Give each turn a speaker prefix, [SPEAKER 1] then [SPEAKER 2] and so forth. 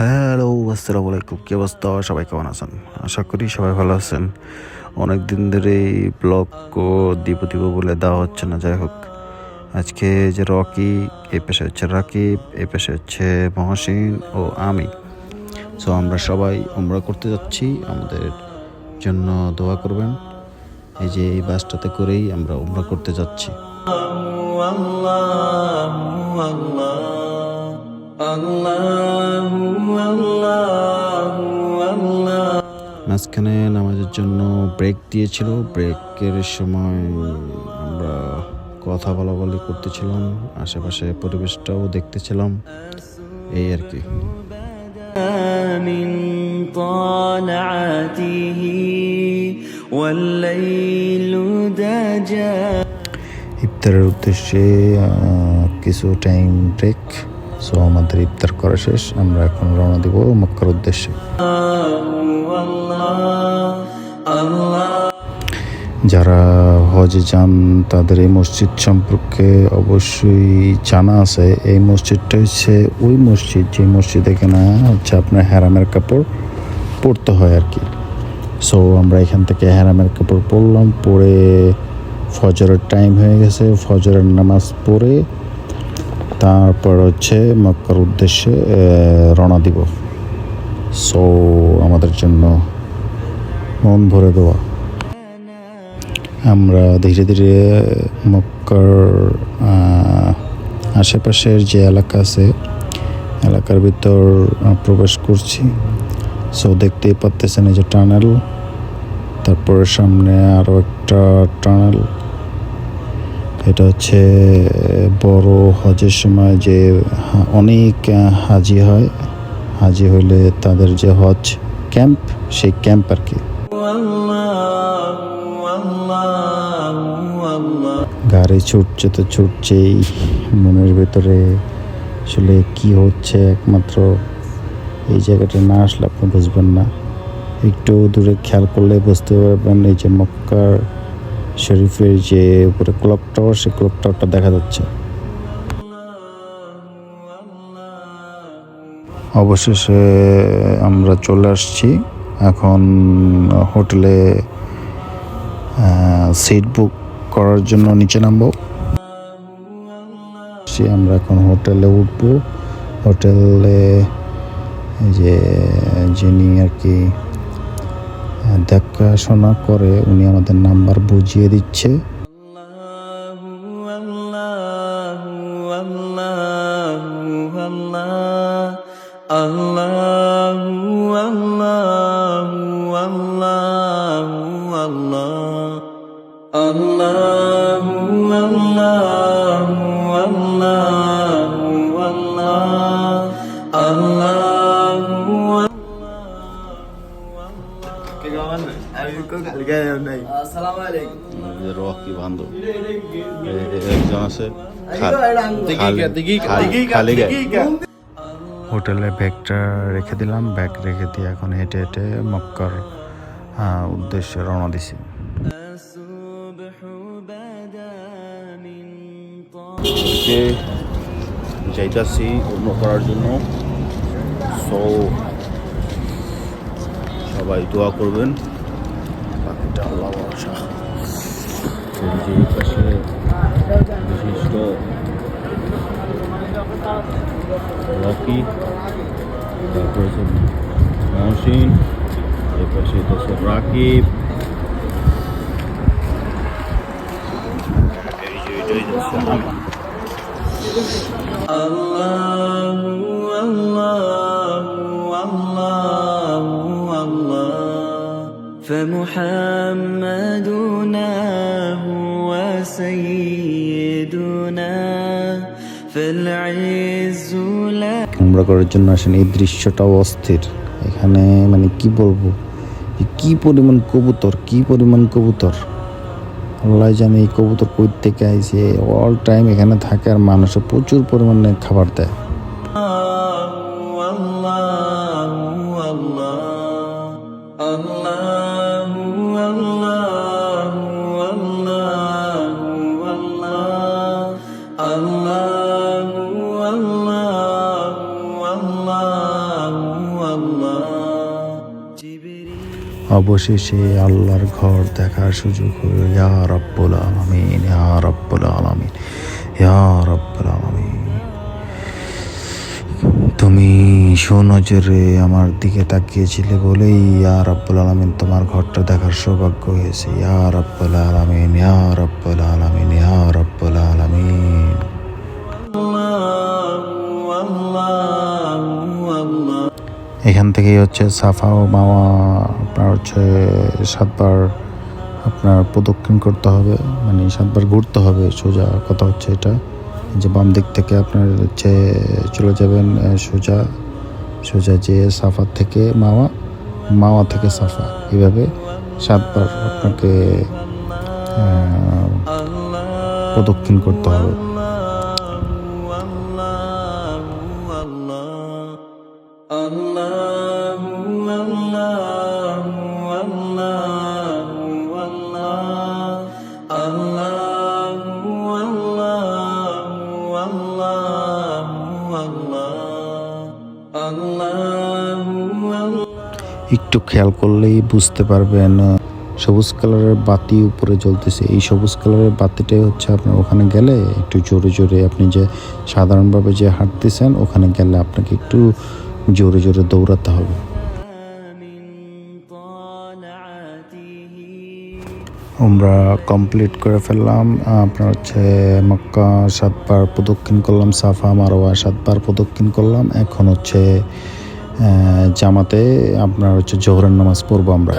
[SPEAKER 1] Hello, আসসালামু আলাইকুম। কি অবস্থা? সবাই কেমন আছেন? আশা করি সবাই ভালো আছেন। অনেক দিন ধরে এই ব্লগ দিব দিব বলে দেওয়া হচ্ছে না, যাই হোক। আজকে যে রকি, এ পেশে হচ্ছে রাকিব এই পাশে হচ্ছে মহসিন ও আমি। সো আমরা সবাই আমরা করতে যাচ্ছি। আমাদের জন্য দোয়া করবেন। এই যে এই বাসটাতে করেই আমরা উমরা করতে যাচ্ছি। মাঝখানে নামাজের জন্য ব্রেক দিয়েছিল। ব্রেকের সময় আমরা কথা বলা বলি করতেছিলাম আশেপাশে পরিবেশটাও দেখতেছিলাম। এই আর কি। ইফতারের উদ্দেশ্যে কিছু টাইম ব্রেক সো আমাদের ইফতার করা শেষ আমরা এখন রওনা দিব মক্কার উদ্দেশ্যে। যারা হজে যান, তাদের এই মসজিদ সম্পর্কে অবশ্যই জানা আছে। এই মসজিদটা হচ্ছে ওই মসজিদ, যে মসজিদে কিনা হচ্ছে আপনার হ্যারামের কাপড় পরতে হয় আর কি সো আমরা এখান থেকে হ্যারামের কাপড় পরলাম, পরে ফজরের টাইম হয়ে গেছে, ফজরের নামাজ পড়ে তারপর হচ্ছে মক্কার উদ্দেশ্যে রওনা দিব। সো আমাদের জন্য মন ভরে দেওয়া আমরা ধীরে ধীরে মক্কার আশেপাশের যে এলাকা আছে, এলাকার ভিতর প্রবেশ করছি। সো দেখতেই পাচ্তেছেন এই যে টানেল। তারপরে সামনে আরও একটা টানেল। এটা হচ্ছে বড় হজের সময় যে অনেক হাজি হয়। হাজি হইলে তাদের যে হজ ক্যাম্প, সেই ক্যাম্প আর কি। গাড়ি ছুটছে তো ছুটছেই, মনের ভেতরে আসলে কি হচ্ছে একমাত্র এই জায়গাটা না আসলে আপনি বুঝবেন না। একটু দূরে খেয়াল করলে বুঝতে পারবেন এই যে মক্কার শরীফের যে উপরে ক্লক টাওয়ার, সেই ক্লক টাওয়ারটা দেখা যাচ্ছে। অবশেষে আমরা চলে আসছি। এখন হোটেলে সিট বুক করার জন্য নিচে নামবো। সে আমরা এখন হোটেলে উঠবো। হোটেলে যে যিনি আর কি দেখাশোনা করে উনি আমাদের নাম্বার বুঝিয়ে দিচ্ছে। রকি বান্ধব একজন আছে হোটেলে ব্যাগটা রেখে দিলাম ব্যাগ রেখে দিয়ে এখন হেঁটে হেঁটে মক্কার উদ্দেশ্যে রওনা দিছি ওদিকে যাইতাছি অন্য করার জন্য। সো সবাই দোয়া করবেন। বাকিটা আল্লাহ ভরসা। যে পাশে বিশিষ্ট রকি মহসিন হচ্ছে রাকিব। এই যে এটাই
[SPEAKER 2] فمحمدنا هو سيدنا فالعز لا
[SPEAKER 1] উমরা করার জন্য আসেন এই দৃশ্যটাও অস্থির এখানে মানে কি বলবো যে কি পরিমাণ কবুতর কি পরিমাণ কবুতর আল্লাহ জানে এই কবুতর কই থেকে আইছে অল টাইম এখানে থাকে আর মানুষে প্রচুর পরিমাণে খাবার দেয়।
[SPEAKER 3] অবশেষে আল্লাহর ঘর দেখার সুযোগ হলো, ইয়া রব্বুল আলামিন, ইয়া রব্বুল আলামিন, ইয়া রব্বুল আলামিন। তুমি সুনজরে আমার দিকে তাকিয়েছিলে বলেই, ইয়া রব্বুল আলামিন, তোমার ঘরটা দেখার সৌভাগ্য হয়েছে। ইয়া রব্বুল আলামিন, ইয়া রব্বুল আলামিন এখান থেকেই হচ্ছে সাফা ও মাওয়া, আপনার হচ্ছে সাতবার আপনার প্রদক্ষিণ করতে হবে মানে সাতবার ঘুরতে হবে সোজা, কথা হচ্ছে এটা। যে বাম দিক থেকে আপনার হচ্ছে চলে যাবেন সোজা সোজা যে সাফা থেকে মাওয়া মাওয়া থেকে সাফা এভাবে সাতবার আপনাকে প্রদক্ষিণ করতে হবে। একটু খেয়াল করলেই বুঝতে পারবেন সবুজ কালারের বাতি উপরে জ্বলতেছে। এই সবুজ কালারের বাতিটাই হচ্ছে আপনার ওখানে গেলে একটু জোরে জোরে আপনি যে সাধারণভাবে যে হাঁটতেছেন, ওখানে গেলে আপনাকে একটু জোরে জোরে দৌড়াতে হবে। আমরা কমপ্লিট করে ফেললাম। আপনার হচ্ছে মক্কা সাতবার প্রদক্ষিণ করলাম, সাফা মারোয়া সাতবার প্রদক্ষিণ করলাম। এখন হচ্ছে জামাতে আপনার হচ্ছে জোহরের নামাজ পড়ব আমরা।